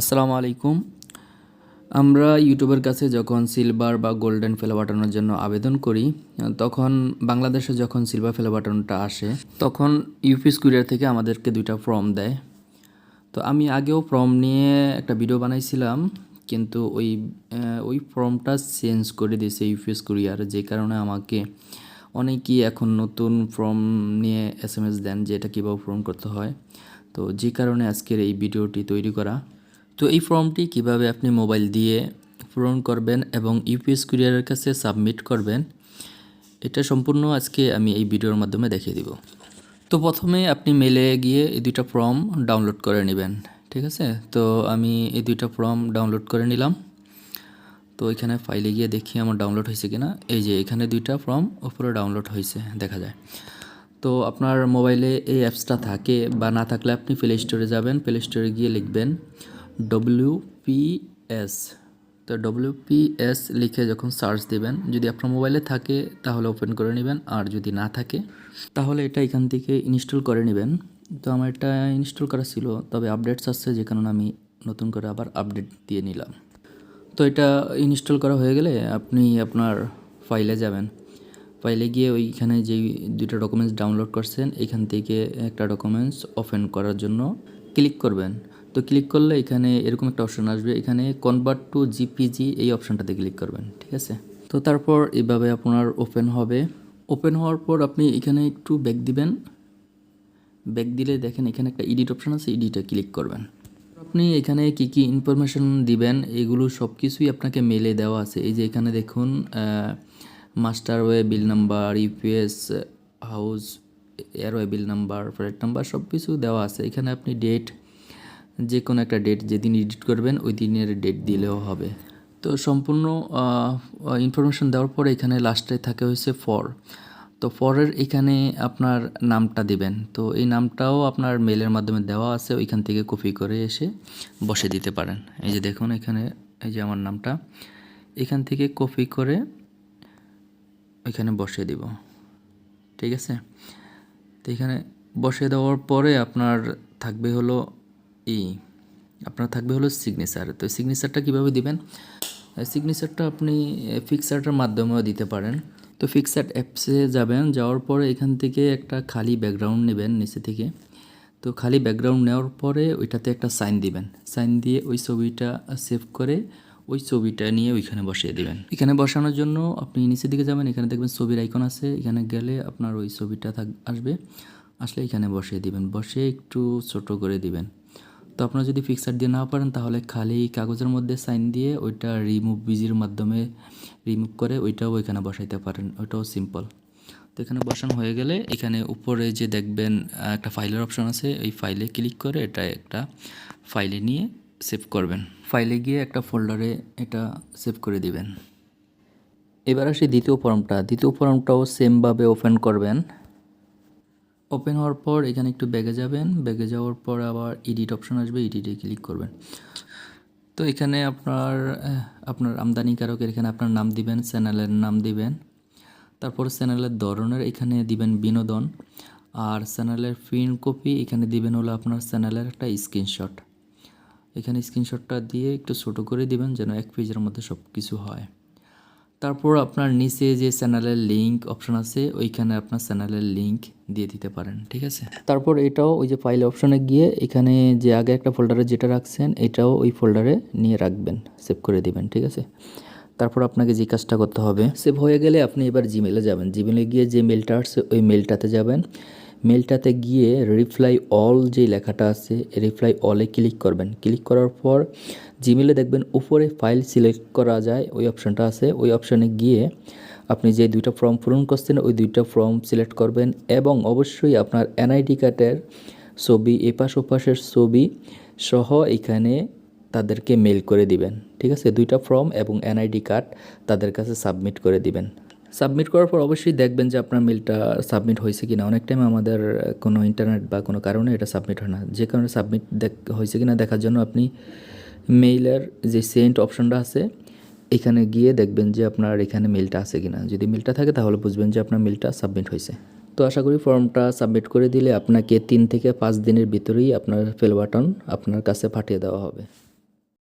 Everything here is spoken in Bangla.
আসসালামু আলাইকুম। আমরা ইউটিউবের কাছে যখন সিলভার বা গোল্ডেন ফেলা বাটনের জন্য আবেদন করি, তখন বাংলাদেশে যখন সিলভার ফেলা বাটনটা আসে, তখন ইউপিএস কুরিয়ার থেকে আমাদেরকে দুইটা ফর্ম দেয়। তো আমি আগেও ফর্ম নিয়ে একটা ভিডিও বানাইছিলাম, কিন্তু ওই ওই ফর্মটা চেঞ্জ করে দিয়েছে ইউপিএস কুরিয়ার যে কারণে আমাকে অনেকেই এখন নতুন ফর্ম নিয়ে এস এম এস দেন যে এটা কীভাবে পূরণ করতে হয়। তো যে কারণে আজকের এই ভিডিওটি তৈরি করা। তো এই ফর্মটি কীভাবে আপনি মোবাইল দিয়ে পূরণ করবেন এবং ইউপিএস কুরিয়ারের কাছে সাবমিট করবেন, এটা সম্পূর্ণ আজকে আমি এই ভিডিওর মাধ্যমে দেখিয়ে দিব। তো প্রথমে আপনি মেলে গিয়ে এই দুইটা ফর্ম ডাউনলোড করে নেবেন, ঠিক আছে? তো আমি এই দুইটা ফর্ম ডাউনলোড করে নিলাম। তো এখানে ফাইলে গিয়ে দেখি আমার ডাউনলোড হয়েছে কিনা। এই যে এখানে দুইটা ফর্ম উপরে ডাউনলোড হয়েছে, দেখা যায়। তো আপনার মোবাইলে এই অ্যাপসটা থাকে বা না থাকলে আপনি প্লে স্টোরে যাবেন প্লে স্টোরে গিয়ে লিখবেন ডব্লিউ পি এস তো ডব্লিউ পি এস লিখে যখন সার্চ দিবেন, যদি আপনার মোবাইলে থাকে, তাহলে ওপেন করে নেবেন, আর যদি না থাকে, তাহলে এটা এখান থেকে ইনস্টল করে নেবেন। তো আমার এটা ইনস্টল করা ছিল, তবে আপডেটস আসছে, যে কারণে আমি নতুন করে আবার আপডেট দিয়ে নিলাম। তো এটা ইনস্টল করা হয়ে গেলে আপনি আপনার ফাইলে যাবেন। ফাইলে গিয়ে ওইখানে যেই দুইটা ডকুমেন্টস ডাউনলোড করছেন, এখান থেকে একটা ডকুমেন্টস ওপেন করার জন্য ক্লিক করবেন। তো ক্লিক করলে এখানে এরকম একটা অপশন আসবে। এখানে কনভার্ট টু জিপিজি এই অপশনটাতে ক্লিক করবেন, ঠিক আছে? তো তারপর এইভাবে আপনার ওপেন হবে। ওপেন হওয়ার পর আপনি এখানে একটু ব্যাক দিবেন। ব্যাক দিলে দেখেন এখানে একটা এডিট অপশান আছে এডিটে ক্লিক করবেন। আপনি এখানে কি কি ইনফরমেশন দিবেন, এগুলো সব কিছুই আপনাকে মেলে দেওয়া আছে। এই যে এখানে দেখুন master way bill number UPS house airway bill number flat number সব কিছু দেওয়া আছে। এখানে আপনি ডেট যে কোনো একটা ডেট যেদিন এডিট করবেন, ওই দিনের ডেট দিলেও হবে। তো সম্পূর্ণ ইনফরমেশন দেওয়ার পরে এখানে লাস্টে থাকে হয়েছে ফর তো ফরের এখানে আপনার নামটা দিবেন। তো এই নামটাও আপনার মেলের মাধ্যমে দেওয়া আছে, ওইখান থেকে কপি করে এসে বসে দিতে পারেন। এই যে দেখুন এখানে, এই যে আমার নামটা, এখান থেকে কপি করে ওইখানে বসিয়ে দিব। ঠিক আছে? তো এখানে বসিয়ে দেওয়ার পরে আপনার থাকবে হলো ই, আপনার থাকবে হলো সিগনেচার তো সিগনেচারটা কীভাবে দিবেন? সিগনেচারটা আপনি ফিক্সারটার মাধ্যমেও দিতে পারেন। তো ফিক্সার অ্যাপসে যাবেন, যাওয়ার পরে এখান থেকে একটা খালি ব্যাকগ্রাউন্ড নেবেন নিচে থেকে। তো খালি ব্যাকগ্রাউন্ড নেওয়ার পরে ওইটাতে একটা সাইন দিবেন। সাইন দিয়ে ওই ছবিটা সেভ করে ওই ছবিটা নিয়ে ওইখানে বসিয়ে দিবেন। এখানে বসানোর জন্য আপনি নিচের দিকে যাবেন, এখানে দেখবেন ছবির আইকন আছে। এখানে গেলে আপনার ওই ছবিটা থাক, আসবে। আসলে এখানে বসিয়ে দিবেন। বসে একটু ছোট করে দিবেন। তো আপনারা যদি ফিক্সার দিয়ে না পারেন, তাহলে খালি কাগজের মধ্যে সাইন দিয়ে ওইটা রিমুভ বিজির মাধ্যমে রিমুভ করে ওইটাও ওইখানে বসাইতে পারেন। ওইটাও সিম্পল তো এখানে বসানো হয়ে গেলে এখানে উপরে যে দেখবেন একটা ফাইলের অপশন আছে এই ফাইলে ক্লিক করে এটা একটা ফাইলে নিয়ে সেভ করবেন। ফাইলে গিয়ে একটা ফোল্ডারে এটা সেভ করে দিবেন। এবার আসি দ্বিতীয় ফর্মটা দ্বিতীয় ফর্মটাও সেমভাবে ওপেন করবেন। ওপেন হওয়ার পর এখানে একটু ব্যাগে যাবেন। ব্যাগে যাওয়ার পর আবার এডিট অপশন আসবে এডিটে ক্লিক করবেন। তো এখানে আপনার আপনার আমদানিকারকের এখানে আপনার নাম দিবেন, চ্যানেলের নাম দিবেন। তারপর চ্যানেলের ধরনের এখানে দিবেন বিনোদন। আর চ্যানেলের প্রিন্ট কপি এখানে দিবেন হলো আপনার চ্যানেলের একটা স্ক্রিনশট এখানে স্ক্রিনশটটা দিয়ে একটু ছোটো করে দিবেন যেন এক পেজের মধ্যে সব কিছু হয়। তারপর আপনার নিচে যে চ্যানেলের লিঙ্ক অপশন আছে, ওইখানে আপনার চ্যানেলের লিঙ্ক দিয়ে দিতে পারেন, ঠিক আছে? তারপর এটাও ওই যে ফাইল অপশনে গিয়ে এখানে যে আগে একটা ফোল্ডারে যেটা রাখছেন, এটাও ওই ফোল্ডারে নিয়ে রাখবেন সেভ করে দিবেন, ঠিক আছে? তারপর আপনাকে যে কাজটা করতে হবে সেভ হয়ে গেলে আপনি এবার জিমেলে যাবেন। জিমেলে গিয়ে যে মেলটা আসছে, ওই মেলটাতে যাবেন। মেলটাতে গিয়ে রিপ্লাই অল যে লেখাটা আছে রিপ্লাই অলে ক্লিক করবেন। ক্লিক করার পর জিমেলে দেখবেন উপরে ফাইল সিলেক্ট করা যায়, ওই অপশানটা আছে। ওই অপশানে গিয়ে আপনি যে দুইটা ফর্ম পূরণ করছেন, ওই দুইটা ফর্ম সিলেক্ট করবেন এবং অবশ্যই আপনার এনআইডি কার্ডের ছবি, এপাশ ওপাশের ছবি সহ এখানে তাদেরকে মেল করে দিবেন। ঠিক আছে? দুইটা ফর্ম এবং এনআইডি কার্ড তাদের কাছে সাবমিট করে দিবেন। সাবমিট করার পর অবশ্যই দেখবেন যে আপনার মেলটা সাবমিট হয়েছে কিনা। অনেক টাইম আমাদের কোনো ইন্টারনেট বা কোনো কারণে এটা সাবমিট হয় না। যে কারণে সাবমিট দেখ, হয়েছে কিনা দেখার জন্য আপনি মেইলের যে সেন্ট অপশনটা আছে, এখানে গিয়ে দেখবেন যে আপনার এখানে মেলটা আছে কিনা। যদি মেলটা থাকে তাহলে বুঝবেন যে আপনার মেলটা সাবমিট হয়েছে। তো আশা করি ফর্মটা সাবমিট করে দিলে আপনাকে তিন থেকে পাঁচ দিনের ভিতরেই আপনার ফেল বাটন আপনার কাছে পাঠিয়ে দেওয়া হবে।